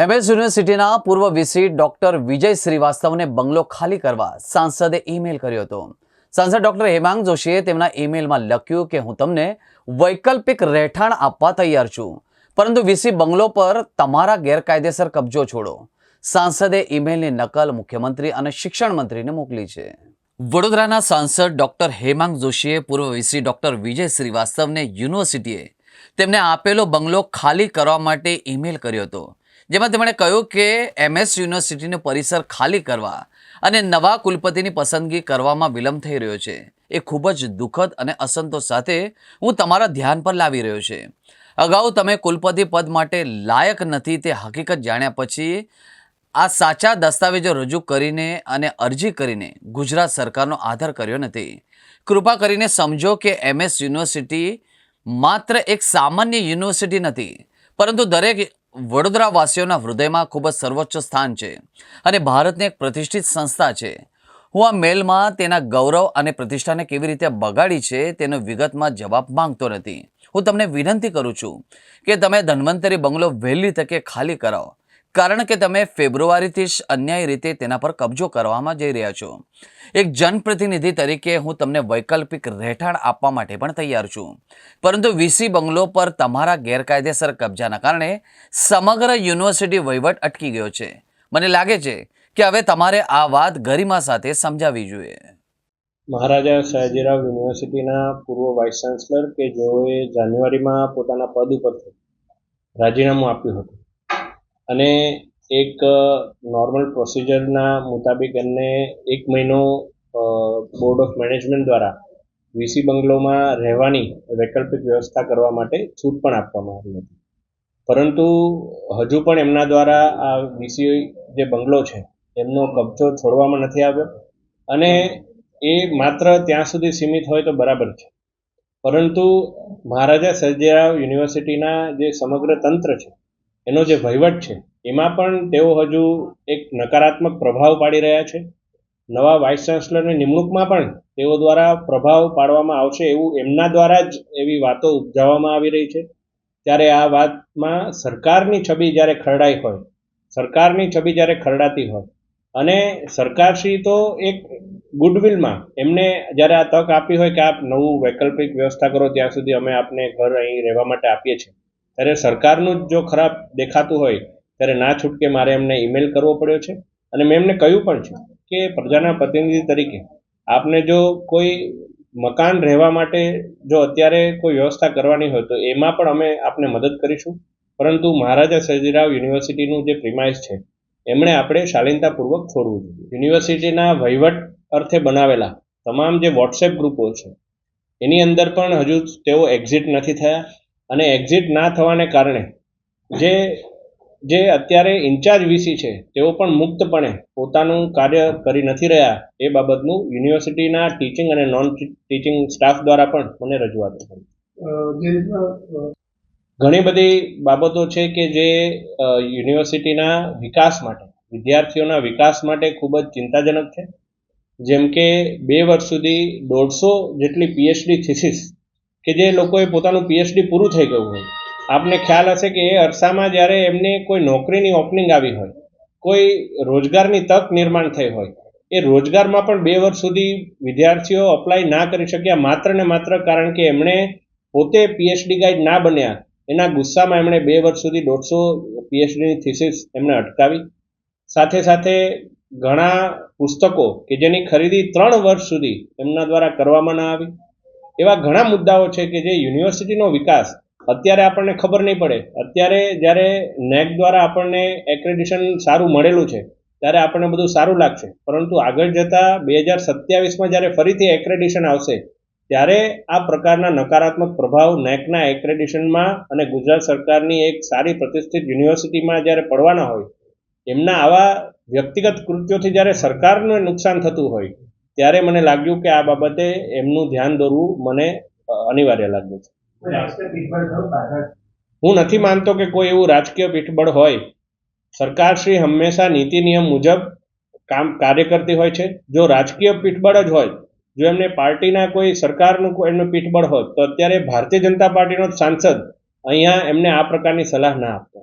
MS યુનિવર્સિટીના પૂર્વ VC doctor વિજય શ્રીવાસ્તવને બંગલો ખાલી કરવા સાંસદે ઈમેલ કર્યો હતો. સાંસદ ડોક્ટર હેમાંગ જોશીએ તેમના ઈમેલમાં લખ્યું કે, હું તમને વૈકલ્પિક રહેઠાણ આપવા તૈયાર છું, પરંતુ વીસી બંગલો પર તમારા ગેરકાયદેસર કબજો છોડો. સાંસદે ઈમેલની નકલ મુખ્યમંત્રી અને શિક્ષણ મંત્રીને મોકલી છે. વડોદરાના સાંસદ ડોક્ટર હેમાંગ જોશીએ પૂર્વ વીસી ડોક્ટર વિજય શ્રીવાસ્તવને યુનિવર્સિટીએ તેમને આપેલો બંગલો ખાલી કરવા માટે ઈમેલ કર્યો હતો. જેમાં તેમણે કહ્યું કે એમએસ યુનિવર્સિટીનો પરિસર ખાલી કરવા અને નવા કુલપતિની પસંદગી કરવામાં વિલંબ થઈ રહ્યો છે. એ ખૂબ જ દુઃખદ અને અસંતોષ સાથે હું તમારા ધ્યાન પર લાવી રહ્યો છે. અગાઉ તમે કુલપતિ પદ માટે લાયક નથી તે હકીકત જાણ્યા પછી આ સાચા દસ્તાવેજો રજૂ કરીને અને અરજી કરીને ગુજરાત સરકારનો આધાર કર્યો નથી. કૃપા કરીને સમજો કે એમએસ યુનિવર્સિટી માત્ર એક સામાન્ય યુનિવર્સિટી નથી, પરંતુ દરેક વડોદરાવાસીઓના હૃદયમાં ખૂબ જ સર્વોચ્ચ સ્થાન છે અને ભારતની એક પ્રતિષ્ઠિત સંસ્થા છે. હું આ મેલમાં તેના ગૌરવ અને પ્રતિષ્ઠાને કેવી રીતે બગાડી છે તેનો વિગતમાં જવાબ માંગતો નથી. હું તમને વિનંતી કરું છું કે તમે ધન્વંતરી બંગલો વહેલી તકે ખાલી કરાવો. કારણ કે તમે ફેબ્રુઆરીથી જ અન્યાય રીતે તેના પર કબજો કરવામાં જઈ રહ્યા છો. એક જનપ્રતિનિધિ તરીકે હું તમને વૈકલ્પિક રહેઠાણ આપવા માટે પણ તૈયાર છું. પરંતુ વીસી બંગલો પર તમારા ગેરકાયદેસર કબજાના કારણે સમગ્ર યુનિવર્સિટી વહીવટ અટકી ગયો છે. મને લાગે છે કે હવે તમારે આ વાત ગરિમા સાથે સમજાવવી જોઈએ. મહારાજા સયાજીરાવ યુનિવર્સિટીના પૂર્વ વાઇસ ચાન્સલર કે જેઓએ જાન્યુઆરીમાં પોતાના પદ ઉપરથી રાજીનામું આપ્યું હતું. અને એક નોર્મલ પ્રોસિજરના મુતાબિક એમને એક મહિનો બોર્ડ ઓફ મેનેજમેન્ટ દ્વારા વીસી બંગલોમાં રહેવાની વૈકલ્પિક વ્યવસ્થા કરવા માટે છૂટ પણ આપવામાં આવી હતી. પરંતુ હજુ પણ એમના દ્વારા આ વીસી જે બંગલો છે, એમનો કબજો છોડવામાં નથી આવ્યો અને એ માત્ર ત્યાં સુધી સીમિત હોય તો બરાબર છે. પરંતુ મહારાજા સર્જેરાવ યુનિવર્સિટીના જે સમગ્ર તંત્ર છે એનો જે વહીવટ છે, એમાં પણ તેઓ હજુ એક નકારાત્મક પ્રભાવ પાડી રહ્યા છે. નવા વાઇસ ચાન્સલરની નિમણૂકમાં પણ તેઓ દ્વારા પ્રભાવ પાડવામાં આવશે એવું એમના દ્વારા જ એવી વાતો ઉપજાવવામાં આવી રહી છે. ત્યારે આ વાતમાં સરકારની છબી જ્યારે ખરડાઈ હોય, સરકારની છબી જ્યારે ખરડાતી હોય, અને સરકારશ્રી તો એક ગુડવિલમાં એમને જ્યારે આ તક આપી હોય કે આપ નવું વૈકલ્પિક વ્યવસ્થા કરો, ત્યાં સુધી અમે આપને ઘર અહીં રહેવા માટે આપીએ છીએ. ત્યારે સરકારનું જ જો ખરાબ દેખાતું હોય, ત્યારે ના છૂટકે મારે એમને ઈમેલ કરવો પડ્યો છે. અને મેં એમને કહ્યું પણ છે કે પ્રજાના પ્રતિનિધિ તરીકે આપને જો કોઈ મકાન રહેવા માટે જો અત્યારે કોઈ વ્યવસ્થા કરવાની હોય તો એમાં પણ અમે આપને મદદ કરીશું. પરંતુ મહારાજા સયાજીરાવ યુનિવર્સિટીનું જે પ્રિમાઇસ છે, એમણે આપણે શાલીનતાપૂર્વક છોડવું જોઈએ. યુનિવર્સિટીના વહીવટ અર્થે બનાવેલા તમામ જે વોટ્સએપ ગ્રુપો છે, એની અંદર પણ હજુ તેઓ એક્ઝિટ નથી થયા. અને એક્ઝિટ ના થવાને કારણે જે જે અત્યારે ઇન્ચાર્જ વીસી છે તેઓ પણ મુક્તપણે પોતાનું કાર્ય કરી નથી રહ્યા એ બાબતનું યુનિવર્સિટીના ટીચિંગ અને નોન ટીચિંગ સ્ટાફ દ્વારા પણ મને રજૂઆત ઘણી બધી બાબતો છે કે જે યુનિવર્સિટીના વિકાસ માટે વિદ્યાર્થીઓના વિકાસ માટે ખૂબ જ ચિંતાજનક છે. જેમ કે બે વર્ષ સુધી દોઢસો જેટલી પીએચડી થીસીસ કે જે લોકોએ પોતાનું પીએચડી પૂરું થઈ ગયું હોય. આપને ખ્યાલ હશે કે એ અરસામાં જ્યારે એમને કોઈ નોકરીની ઓપનિંગ આવી હોય, કોઈ રોજગારની તક નિર્માણ થઈ હોય, એ રોજગારમાં પણ બે વર્ષ સુધી વિદ્યાર્થીઓ અપ્લાય ના કરી શક્યા માત્ર ને માત્ર કારણ કે એમણે પોતે પીએચડી ગાઈડ ના બન્યા, એના ગુસ્સામાં એમણે બે વર્ષ સુધી દોઢસો પીએચડીની થીસીસ એમણે અટકાવી. સાથે સાથે ઘણા પુસ્તકો કે જેની ખરીદી ત્રણ વર્ષ સુધી એમના દ્વારા કરવામાં ના આવી. એવા ઘણા મુદ્દાઓ છે કે જે યુનિવર્સિટીનો વિકાસ અત્યારે આપણને ખબર નહીં પડે. અત્યારે જ્યારે નેક દ્વારા આપણને એક્રેડિશન સારું મળેલું છે, ત્યારે આપણને બધું સારું લાગશે. પરંતુ આગળ જતાં બે હજાર સત્યાવીસમાં જ્યારે ફરીથી એક્રેડિશન આવશે, ત્યારે આ પ્રકારના નકારાત્મક પ્રભાવ નેકના એક્રેડિશનમાં અને ગુજરાત સરકારની એક સારી પ્રતિષ્ઠિત યુનિવર્સિટીમાં જ્યારે પડવાના હોય, એમના આવા વ્યક્તિગત કૃત્યોથી જ્યારે સરકારને નુકસાન થતું હોય ત્યારે મને લાગ્યું કે આ બાબતે એમનું ધ્યાન દોરવું મને અનિવાર્ય લાગ્યું છે. હું નથી માનતો કે કોઈ એવું રાજકીય પીઠબળ હોય. સરકારશ્રી હંમેશા નીતિ નિયમ મુજબ કામ કાર્ય કરતી હોય છે. જો રાજકીય પીઠબળ જ હોય જો એમને પાર્ટીના કોઈ સરકારનું કોઈ એમનું પીઠબળ હોય તો અત્યારે ભારતીય જનતા પાર્ટીનો જ સાંસદ અહીંયા એમને આ પ્રકારની સલાહ ના આપતો